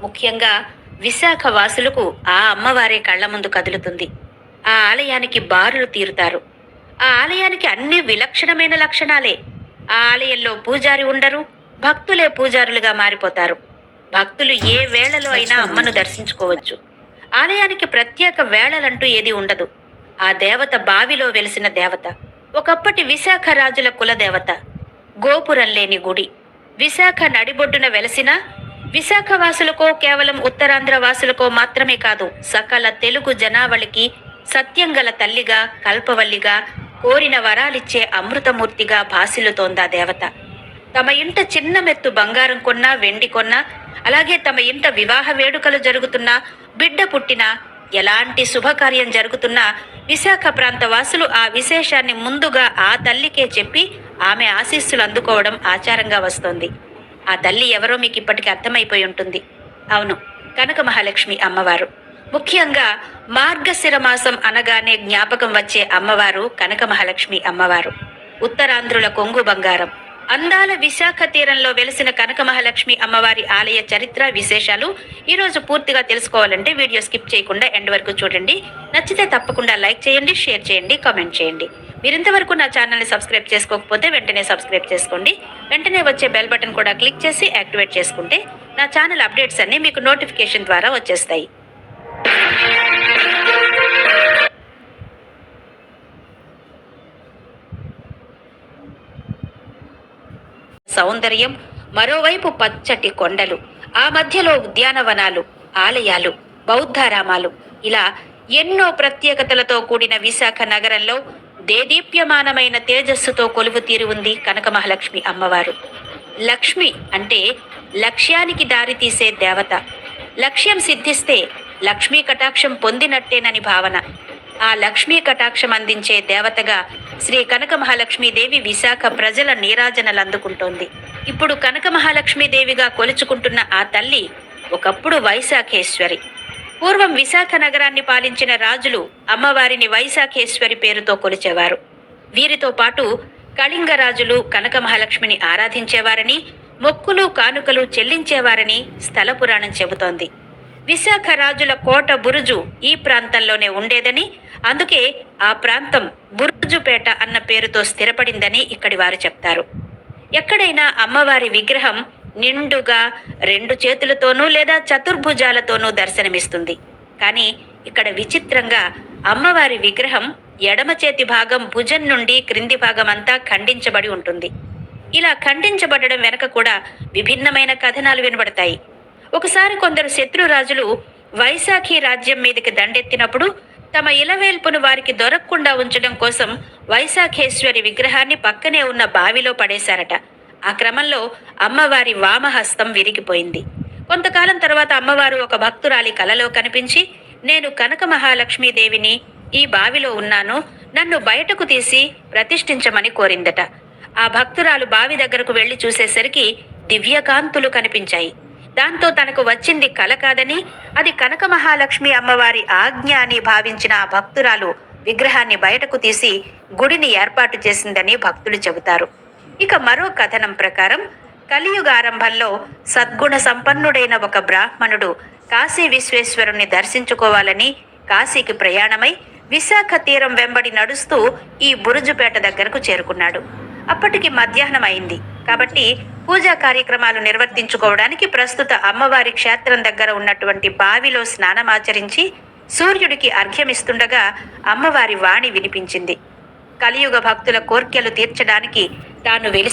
ముఖ్యంగా విశాఖ వాసులకు ఆ అమ్మవారే కళ్ళ ముందు కదులుతుంది. ఆ ఆలయానికి బారులు తీరుతారు. ఆ ఆలయానికి అన్ని విలక్షణమైన లక్షణాలే. ఆ ఆలయంలో పూజారి ఉండరు భక్తులే పూజారులుగా మారిపోతారు. భక్తులు ఏ వేళలో అయినా అమ్మను దర్శించుకోవచ్చు. ఆలయానికి ప్రత్యేక వేళలంటూ ఏది ఉండదు. ఆ దేవత బావిలో వెలిసిన దేవత ఒకప్పటి విశాఖ రాజుల కులదేవత గోపురం లేని గుడి విశాఖ నడిబొడ్డున వెలసిన విశాఖ వాసులకో కేవలం ఉత్తరాంధ్ర వాసులకో మాత్రమే కాదు సకల తెలుగు జనావళికి సత్యంగల తల్లిగా కల్పవల్లిగా కోరిన వరాలిచ్చే అమృతమూర్తిగా భాసిల్లుతోందా దేవత. తమ ఇంట చిన్న మెత్తు బంగారం కొన్నా వెండి కొన్నా అలాగే తమ ఇంట వివాహ వేడుకలు జరుగుతున్నా బిడ్డ పుట్టినా ఎలాంటి శుభకార్యం జరుగుతున్నా విశాఖ ప్రాంత వాసులు ఆ విశేషాన్ని ముందుగా ఆ తల్లికే చెప్పి ఆమె ఆశీస్సులు అందుకోవడం ఆచారంగా వస్తోంది. ఆ తల్లి ఎవరో మీకు ఇప్పటికీ అర్థమైపోయి ఉంటుంది. అవును కనక మహాలక్ష్మి అమ్మవారు. ముఖ్యంగా మార్గశిర మాసం అనగానే జ్ఞాపకం వచ్చే అమ్మవారు కనక మహాలక్ష్మి అమ్మవారు. ఉత్తరాంధ్రుల కొంగు బంగారం. అందాల విశాఖ తీరంలో వెలిసిన కనక మహాలక్ష్మి అమ్మవారి ఆలయ చరిత్ర విశేషాలు ఈరోజు పూర్తిగా తెలుసుకోవాలంటే వీడియో స్కిప్ చేయకుండా ఎండ్ వరకు చూడండి. నచ్చితే తప్పకుండా లైక్ చేయండి షేర్ చేయండి కామెంట్ చేయండి. మీరు ఇంతవరకు నా ఛానల్ని సబ్స్క్రైబ్ చేసుకోకపోతే వెంటనే సబ్స్క్రైబ్ చేసుకోండి. వెంటనే వచ్చే బెల్ బటన్ కూడా క్లిక్ చేసి యాక్టివేట్ చేసుకుంటే నా ఛానల్ అప్డేట్స్ అన్ని మీకు నోటిఫికేషన్ ద్వారా వచ్చేస్తాయి. సౌందర్యం మరోవైపు పచ్చటి కొండలు ఆ మధ్యలో ఉద్యానవనాలు ఆలయాలు బౌద్ధారామాలు. ఇలా ఎన్నో ప్రత్యేకతలతో కూడిన విశాఖ నగరంలో దేదీప్యమానమైన తేజస్సుతో కొలువు తీరు ఉంది కనక మహాలక్ష్మి అమ్మవారు. లక్ష్మి అంటే లక్ష్యానికి దారితీసే దేవత. లక్ష్యం సిద్ధిస్తే లక్ష్మీ కటాక్షం పొందినట్టేనని భావన. ఆ లక్ష్మీ కటాక్షం అందించే దేవతగా శ్రీ కనక మహాలక్ష్మీదేవి విశాఖ ప్రజల నీరాజనలు అందుకుంటోంది ఇప్పుడు కనక మహాలక్ష్మీదేవిగా కొలుచుకుంటున్న ఆ తల్లి ఒకప్పుడు వైశాఖేశ్వరి. పూర్వం విశాఖ నగరాన్ని పాలించిన రాజులు అమ్మవారిని వైశాఖేశ్వరి పేరుతో కొలిచేవారు. వీరితో పాటు కళింగ రాజులు కనక మహాలక్ష్మిని ఆరాధించేవారని మొక్కులు కానుకలు చెల్లించేవారని స్థల పురాణం చెబుతోంది. విశాఖ రాజుల కోట బురుజు ఈ ప్రాంతంలోనే ఉండేదని అందుకే ఆ ప్రాంతం బుర్జుపేట అన్న పేరుతో స్థిరపడిందని ఇక్కడి వారు చెప్తారు. ఎక్కడైనా అమ్మవారి విగ్రహం నిండుగా రెండు చేతులతోనూ లేదా చతుర్భుజాలతోనూ దర్శనమిస్తుంది. కానీ ఇక్కడ విచిత్రంగా అమ్మవారి విగ్రహం ఎడమ చేతి భాగం భుజం నుండి క్రింది భాగం అంతా ఖండించబడి ఉంటుంది. ఇలా ఖండించబడడం వెనక కూడా విభిన్నమైన కథనాలు వినబడతాయి. ఒకసారి కొందరు శత్రురాజులు వైశాఖి రాజ్యం మీదకి దండెత్తినప్పుడు తమ ఇలవేల్పును వారికి దొరకకుండా ఉంచడం కోసం వైశాఖేశ్వరి విగ్రహాన్ని పక్కనే ఉన్న బావిలో పడేశారట. ఆ క్రమంలో అమ్మవారి వామహస్తం విరిగిపోయింది. కొంతకాలం తర్వాత అమ్మవారు ఒక భక్తురాలి కలలో కనిపించి నేను కనక మహాలక్ష్మీదేవిని ఈ బావిలో ఉన్నాను నన్ను బయటకు తీసి ప్రతిష్ఠించమని కోరిందట. ఆ భక్తురాలు బావి దగ్గరకు వెళ్ళి చూసేసరికి దివ్యకాంతులు కనిపించాయి. దాంతో తనకు వచ్చింది కల కాదని అది కనక మహాలక్ష్మి అమ్మవారి ఆజ్ఞ అని భావించిన ఆ భక్తురాలు విగ్రహాన్ని బయటకు తీసి గుడిని ఏర్పాటు చేసిందని భక్తులు చెబుతారు. ఇక మరో కథనం ప్రకారం కలియుగ ఆరంభంలో సద్గుణ సంపన్నుడైన ఒక బ్రాహ్మణుడు కాశీ విశ్వేశ్వరుణ్ణి దర్శించుకోవాలని కాశీకి ప్రయాణమై విశాఖ తీరం వెంబడి నడుస్తూ ఈ బురుజుపేట దగ్గరకు చేరుకున్నాడు. అప్పటికి మధ్యాహ్నం అయింది కాబట్టి పూజా కార్యక్రమాలు నిర్వర్తించుకోవడానికి ప్రస్తుత అమ్మవారి క్షేత్రం దగ్గర ఉన్నటువంటి బావిలో స్నానమాచరించి సూర్యుడికి అర్ఘ్యమిస్తుండగా అమ్మవారి వాణి వినిపించింది. కలియుగ భక్తుల కోర్కెలు తీర్చడానికి తాను వెలి